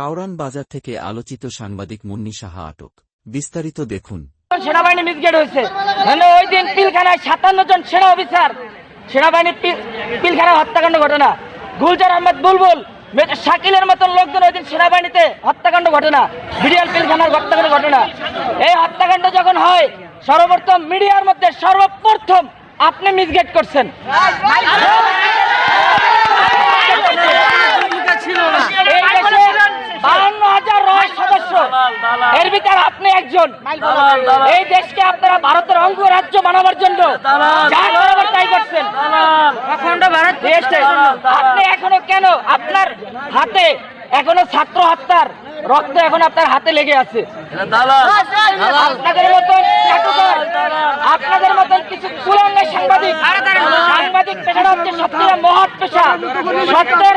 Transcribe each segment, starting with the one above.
কাউরান বাজার থেকে আলোচিত সাংবাদিক মুন্নি সাহা আটক। বিস্তারিত দেখুন। সেনাবাহিনী মিসগেট হয়েছে। মানে ওই দিন পিলখানায় সাতান্ন জন সেনা অফিসার, সেনাবাহিনী পিল- পিলখানায় হত্যাকাণ্ড ঘটনা। গুলজার আহমেদ বুলবুল শাকিলের মতন লোকজন ওই দিন সেনাবাহিনীতে হত্যাকাণ্ড ঘটনা, বিডিআর পিলখানার হত্যাকাণ্ড ঘটনা। এই হত্যাকাণ্ড যখন হয়, সর্বপ্রথম মিডিয়ার মধ্যে সর্বপ্রথম আপনি মিসগেট করছেন। এর ভিতর আপনি একজন। এই দেশকে আপনারা ভারতের অঙ্গ রাজ্য বানাবার জন্য যা তাই করছেন। অখণ্ড ভারত আপনি এখনও কেন আপনার হাতে এখনও ছাত্র হত্যার রক্ত এখন আপনার হাতে লেগে আছে? আপনাদের মতন আপনাদের মতন কিছু সাংবাদিক পেশাটা হচ্ছে সত্যিটা মহৎ পেশা সত্যের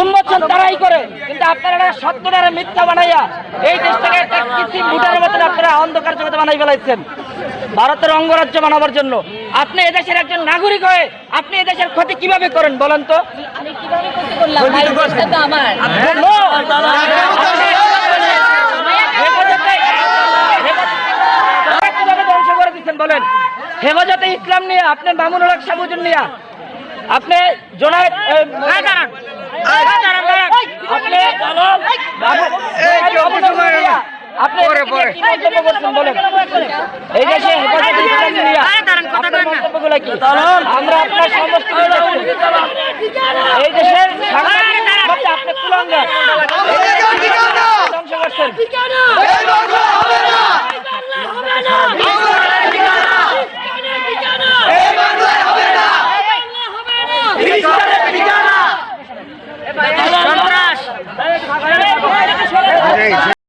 উন্মোচন তারাই করে। কিন্তু আপনারা এটা সত্যটারে মিথ্যা বানাইয়া এই দেশটাকে একটা কিছু মুটার মতন আপনারা অন্ধকার জগতে বানাই ফেলাইছেন। ভারতের অঙ্গরাজ্য বানাবার জন্য। আপনি এদেশের একজন নাগরিক হয়ে আপনি এদেশের ক্ষতি কীভাবে করেন বলেন তো? আমি কীভাবে করলাম? আমার। বলেন? হেফাজতে ইসলাম নিয়ে আপনি মামুনুল হক সাবুজুন নিয়ে আপনি জোনায়েদ আপনি এই দেশে হেফাজতে ইসলাম নিয়ে। মন্তব্যগুলো কি? আমরা আপনার সমস্ত এই দেশের আপনি কুলাঙ্গার ধ্বংস করছেন gente.